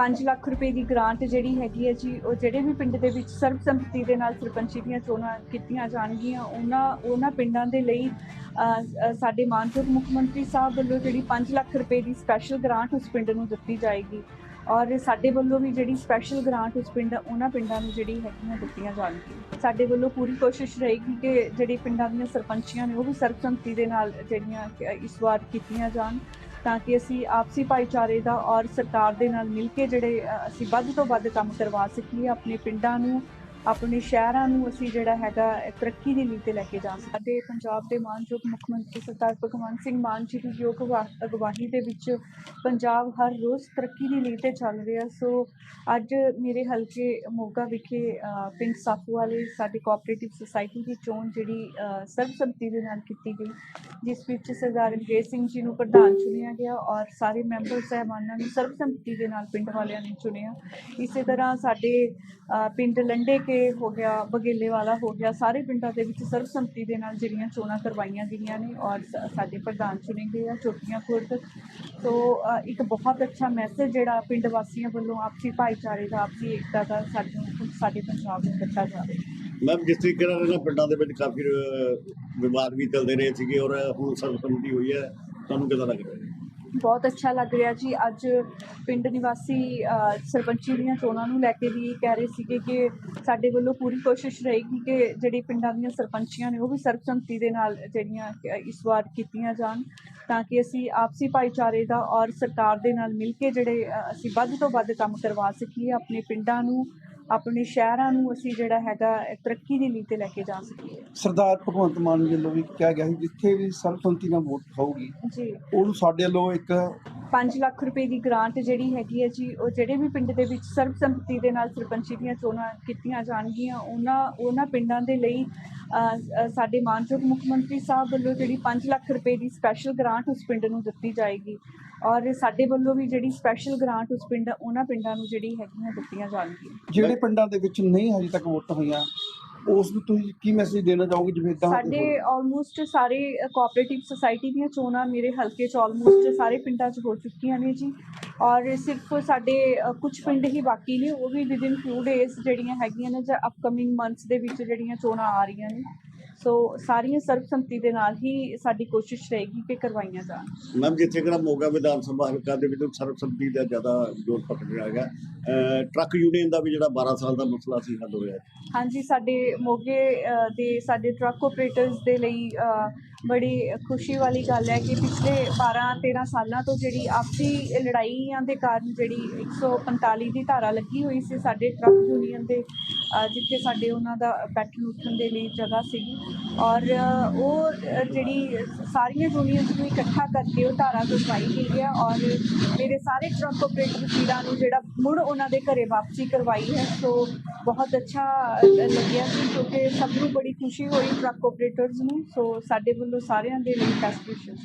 5 ਲੱਖ ਰੁਪਏ ਦੀ ਗ੍ਰਾਂਟ ਜਿਹੜੀ ਹੈਗੀ ਹੈ ਜੀ, ਉਹ ਜਿਹੜੇ ਵੀ ਪਿੰਡ ਦੇ ਵਿੱਚ ਸਰਬਸੰਮਤੀ ਦੇ ਨਾਲ ਸਰਪੰਚੀ ਦੀਆਂ ਚੋਣਾਂ ਕੀਤੀਆਂ ਜਾਣਗੀਆਂ, ਉਹਨਾਂ ਉਹਨਾਂ ਪਿੰਡਾਂ ਦੇ ਲਈ ਸਾਡੇ ਮਾਨਯੋਗ ਮੁੱਖ ਮੰਤਰੀ ਸਾਹਿਬ ਵੱਲੋਂ ਜਿਹੜੀ 5 ਲੱਖ ਰੁਪਏ ਦੀ ਸਪੈਸ਼ਲ ਗ੍ਰਾਂਟ ਉਸ ਪਿੰਡ ਨੂੰ ਦਿੱਤੀ ਜਾਏਗੀ ਔਰ ਸਾਡੇ ਵੱਲੋਂ ਵੀ ਜਿਹੜੀ ਸਪੈਸ਼ਲ ਗ੍ਰਾਂਟ ਉਸ ਪਿੰਡ, ਉਹਨਾਂ ਪਿੰਡਾਂ ਨੂੰ ਜਿਹੜੀ ਹੈਗੀਆਂ ਦਿੱਤੀਆਂ ਜਾਣਗੀਆਂ। ਸਾਡੇ ਵੱਲੋਂ ਪੂਰੀ ਕੋਸ਼ਿਸ਼ ਰਹੇਗੀ ਕਿ ਜਿਹੜੀ ਪਿੰਡਾਂ ਦੀਆਂ ਸਰਪੰਚੀਆਂ ਨੇ, ਉਹ ਵੀ ਸਰਬਸੰਮਤੀ ਦੇ ਨਾਲ ਜਿਹੜੀਆਂ ਇਸ ਵਾਰ ਕੀਤੀਆਂ ਜਾਣ। ਤਾਂ ਕਿ ਅਸੀਂ ਆਪਸੀ ਭਾਈਚਾਰੇ ਦਾ ਔਰ ਸਰਕਾਰ ਦੇ ਨਾਲ ਮਿਲ ਕੇ ਜਿਹੜੇ ਅਸੀਂ ਵੱਧ ਤੋਂ ਵੱਧ ਕੰਮ ਕਰਵਾ ਸਕੀਏ, ਆਪਣੇ ਪਿੰਡਾਂ ਨੂੰ ਆਪਣੇ ਸ਼ਹਿਰਾਂ ਨੂੰ ਅਸੀਂ ਜਿਹੜਾ ਹੈਗਾ ਤਰੱਕੀ ਦੀ ਲੀਹ ਤੇ ਲੈ ਕੇ ਜਾ ਸਕਦੇ ਪੰਜਾਬ ਦੇ ਮਾਨਯੋਗ ਮੁੱਖ ਮੰਤਰੀ ਸਰਦਾਰ ਭਗਵੰਤ ਸਿੰਘ ਮਾਨ ਜੀ ਦੀ ਯੋਗ ਅਗਵਾ- ਅਗਵਾਈ ਦੇ ਵਿੱਚ ਪੰਜਾਬ ਹਰ ਰੋਜ਼ ਤਰੱਕੀ ਦੀ ਲੀਹ ਤੇ ਚੱਲ ਰਿਹਾ। ਸੋ ਅੱਜ ਮੇਰੇ ਹਲਕੇ ਮੋਗਾ ਵਿਖੇ ਪਿੰਡ ਸਾਫੂ ਵਾਲੇ ਸਾਡੀ ਕੋਆਪਰੇਟਿਵ ਸੁਸਾਇਟੀ ਦੀ ਚੋਣ ਜਿਹੜੀ ਸਰਬਸੰਮਤੀ ਦੇ ਨਾਲ ਕੀਤੀ ਗਈ, ਜਿਸ ਵਿੱਚ ਸਰਦਾਰ ਅੰਗਰੇਜ਼ ਸਿੰਘ ਜੀ ਨੂੰ ਪ੍ਰਧਾਨ ਚੁਣਿਆ ਗਿਆ ਔਰ ਸਾਰੇ ਮੈਂਬਰ ਸਹਿਬਾਨਾਂ ਨੂੰ ਸਰਬਸੰਮਤੀ ਦੇ ਨਾਲ ਪਿੰਡ ਵਾਲਿਆਂ ਨੇ ਚੁਣਿਆ। ਇਸੇ ਤਰ੍ਹਾਂ ਸਾਡੇ ਪਿੰਡ ਲੰਡੇ ਕੇ ਹੋ ਗਿਆ ਬਗੇਲੇ ਵਾਲਾ ਹੋ ਗਿਆ, ਸਾਰੇ ਪਿੰਡਾਂ ਦੇ ਵਿੱਚ ਸਰਬਸੰਮਤੀ ਦੇ ਨਾਲ ਜਿਹੜੀਆਂ ਚੋਣਾਂ ਕਰਵਾਈਆਂ ਗਈਆਂ ਨੇ ਔਰ ਸਾਡੇ ਪ੍ਰਧਾਨ ਚੁਣੇ ਗਏ ਆ ਚੋਟੀਆਂ ਖੁਰਦ। ਸੋ ਇੱਕ ਬਹੁਤ ਅੱਛਾ ਮੈਸੇਜ ਜਿਹੜਾ ਪਿੰਡ ਵਾਸੀਆਂ ਵੱਲੋਂ ਆਪਸੀ ਭਾਈਚਾਰੇ ਦਾ, ਆਪਸੀ ਏਕਤਾ ਦਾ ਸਾਡੇ ਸਾਡੇ ਪੰਜਾਬ ਨੂੰ ਦਿੱਤਾ ਜਾ ਰਿਹਾ। ਮੈਮ ਜਿਸ ਤਰੀਕੇ ਨਾਲ ਇਹਨਾਂ ਪਿੰਡਾਂ ਦੇ ਵਿੱਚ ਕਾਫੀ ਵਿਵਾਦ ਵੀ ਚੱਲਦੇ ਰਹੇ ਸੀਗੇ ਔਰ ਹੁਣ ਸਰਬਸੰਮਤੀ ਹੋਈ ਹੈ, ਤੁਹਾਨੂੰ ਕਿਦਾਂ ਲੱਗ ਰਿਹਾ ਹੈ? ਬਹੁਤ ਅੱਛਾ ਲੱਗ ਰਿਹਾ ਜੀ। ਅੱਜ ਪਿੰਡ ਨਿਵਾਸੀ ਸਰਪੰਚੀ ਦੀਆਂ ਚੋਣਾਂ ਨੂੰ ਲੈ ਕੇ ਵੀ ਕਹਿ ਰਹੇ ਸੀਗੇ ਕਿ ਸਾਡੇ ਵੱਲੋਂ ਪੂਰੀ ਕੋਸ਼ਿਸ਼ ਰਹੇਗੀ ਕਿ ਜਿਹੜੀ ਪਿੰਡਾਂ ਦੀਆਂ ਸਰਪੰਚੀਆਂ ਨੇ ਉਹ ਵੀ ਸਰਬਸੰਮਤੀ ਦੇ ਨਾਲ ਜਿਹੜੀਆਂ ਇਸ ਵਾਰ ਕੀਤੀਆਂ ਜਾਣ ਤਾਂ ਕਿ ਅਸੀਂ ਆਪਸੀ ਭਾਈਚਾਰੇ ਦਾ ਔਰ ਸਰਕਾਰ ਦੇ ਨਾਲ ਮਿਲ ਕੇ ਜਿਹੜੇ ਅਸੀਂ ਵੱਧ ਤੋਂ ਵੱਧ ਕੰਮ ਕਰਵਾ ਸਕੀਏ, ਆਪਣੇ ਪਿੰਡਾਂ ਨੂੰ ਆਪਣੇ ਸ਼ਹਿਰਾਂ ਨੂੰ ਅਸੀਂ ਜਿਹੜਾ ਹੈਗਾ ਤਰੱਕੀ ਦੀ ਲੀਹ ਤੇ ਲੈ ਕੇ ਜਾ ਸਕੀਏ। ਸਰਦਾਰ ਭਗਵੰਤ ਮਾਨ ਜੀ ਵੱਲੋਂ ਵੀ ਕਿਹਾ ਗਿਆ ਸੀ ਜਿੱਥੇ ਵੀ ਸਰਬਸੰਮਤੀ ਨਾਲ ਵੋਟ ਹੋਊਗੀ ਜੀ। ਉਹਨੂੰ ਸਾਡੇ ਵੱਲੋਂ ਇੱਕ 5 ਲੱਖ ਰੁਪਏ ਦੀ ਗ੍ਰਾਂਟ ਜਿਹੜੀ ਹੈਗੀ ਹੈ ਜੀ, ਉਹ ਜਿਹੜੇ ਵੀ ਪਿੰਡ ਦੇ ਵਿੱਚ ਸਰਬਸੰਮਤੀ ਦੇ ਨਾਲ ਸਰਪੰਚੀ ਦੀਆਂ ਚੋਣਾਂ ਕੀਤੀਆਂ ਜਾਣਗੀਆਂ, ਉਹਨਾਂ ਉਹਨਾਂ ਪਿੰਡਾਂ ਦੇ ਲਈ ਸਾਡੇ ਮਾਨਯੋਗ ਮੁੱਖ ਮੰਤਰੀ ਸਾਹਿਬ ਵੱਲੋਂ ਜਿਹੜੀ 5 ਲੱਖ ਰੁਪਏ ਦੀ ਸਪੈਸ਼ਲ ਗ੍ਰਾਂਟ ਉਸ ਪਿੰਡ ਨੂੰ ਦਿੱਤੀ ਜਾਏਗੀ ਔਰ ਸਾਡੇ ਵੱਲੋਂ ਵੀ ਜਿਹੜੀ ਸਪੈਸ਼ਲ ਗ੍ਰਾਂਟ ਉਸ ਪਿੰਡ, ਉਹਨਾਂ ਪਿੰਡਾਂ ਨੂੰ ਜਿਹੜੀ ਹੈਗੀਆਂ ਦਿੱਤੀਆਂ ਜਾਣਗੀਆਂ। ਜਿਹੜੇ ਪਿੰਡਾਂ ਦੇ ਵਿੱਚ ਨਹੀਂ ਹਜੇ ਤੱਕ ਵੋਟਾਂ ਹੋਈਆਂ ਉਸ ਨੂੰ ਤੁਸੀਂ ਕੀ ਮੈਸੇਜ ਦੇਣਾ ਚਾਹੋਗੇ ਜਿਵੇਂ ਇਦਾਂ ਸਾਡੇ ਆਲਮੋਸਟ ਸਾਰੇ ਕੋਆਪਰੇਟਿਵ ਸੁਸਾਇਟੀ ਦੀਆਂ ਚੋਣਾਂ ਮੇਰੇ ਹਲਕੇ ਚ ਆਲਮੋਸਟ ਸਾਰੇ ਪਿੰਡਾਂ 'ਚ ਹੋ ਚੁੱਕੀਆਂ ਨੇ ਜੀ। ਔਰ ਸਿਰਫ ਸਾਡੇ ਕੁਝ ਪਿੰਡ ਹੀ ਬਾਕੀ ਨੇ ਉਹ ਵੀ ਵਿਦਿਨ ਫਿਊ ਡੇਜ਼ ਜਿਹੜੀਆਂ ਹੈਗੀਆਂ ਨੇ ਜਾਂ ਅਪਕਮਿੰਗ ਮੰਥਸ ਦੇ ਵਿੱਚ ਜਿਹੜੀਆਂ ਚੋਣਾਂ ਆ ਰਹੀਆਂ ਨੇ। ਸੋ ਸਾਰੀਆਂ ਸਰਬਸੰਮਤੀ ਦੇ ਨਾਲ ਹੀ ਸਾਡੀ ਕੋਸ਼ਿਸ਼ ਰਹੇਗੀ ਕਿ ਕਰਵਾਈਆਂ ਜਾਣ ਮੈਮ ਜਿੱਥੇ ਕਿ ਮੋਗਾ ਵਿਧਾਨ ਸਭਾ ਹਲਕਾ ਦੇ ਵਿੱਚ ਸਰਬਸੰਮਤੀ ਦਾ ਜ਼ਿਆਦਾ ਜ਼ੋਰ ਪਕੜ ਰਿਹਾ ਹੈਗਾ ਅਹ, ਟਰੱਕ ਯੂਨੀਅਨ ਦਾ ਵੀ ਜਿਹੜਾ 12 ਸਾਲ ਦਾ ਮਸਲਾ ਸੀ ਹੱਲ ਹੋਇਆ। ਹਾਂਜੀ ਸਾਡੇ ਮੋਗੇ ਦੇ ਸਾਡੇ ਟਰੱਕ ਆਪਰੇਟਰਸ ਦੇ ਲਈ ਬੜੀ ਖੁਸ਼ੀ ਵਾਲੀ ਗੱਲ ਹੈ ਕਿ ਪਿਛਲੇ 12 13 ਸਾਲਾਂ ਤੋਂ ਜਿਹੜੀ ਆਪਸੀ ਲੜਾਈਆਂ ਦੇ ਕਾਰਨ ਜਿਹੜੀ 145 ਦੀ ਧਾਰਾ ਲੱਗੀ ਹੋਈ ਸੀ ਸਾਡੇ ਟਰੱਕ ਯੂਨੀਅਨ ਦੇ ਜਿੱਥੇ ਸਾਡੇ ਉਹਨਾਂ ਦਾ ਬੈਠਣ ਉੱਠਣ ਦੇ ਲਈ ਜਗ੍ਹਾ ਸੀਗੀ। ਔਰ ਉਹ ਜਿਹੜੀ ਸਾਰੀਆਂ ਯੂਨੀਅਨਸ ਨੂੰ ਇਕੱਠਾ ਕਰਕੇ ਉਹ ਧਾਰਾ ਕਰਵਾਈ ਗਈ ਹੈ ਔਰ ਮੇਰੇ ਸਾਰੇ ਟਰੱਕ ਆਪਰੇਟਰ ਵੀਰਾਂ ਨੂੰ ਜਿਹੜਾ ਮੁੜ ਉਹਨਾਂ ਦੇ ਘਰੇ ਵਾਪਸੀ ਕਰਵਾਈ ਹੈ, ਸੋ ਬਹੁਤ ਅੱਛਾ ਲੱਗਿਆ ਸੀ ਕਿਉਂਕਿ ਸਭ ਨੂੰ ਬੜੀ ਖੁਸ਼ੀ ਹੋਈ ਟਰੱਕ ਆਪਰੇਟਰਸ ਨੂੰ, ਸੋ ਸਾਡੇ ਵੱਲੋਂ ਸਾਰਿਆਂ ਦੇ ਲਈ ਬੈਸਟ ਵਿਸ਼ੇਸ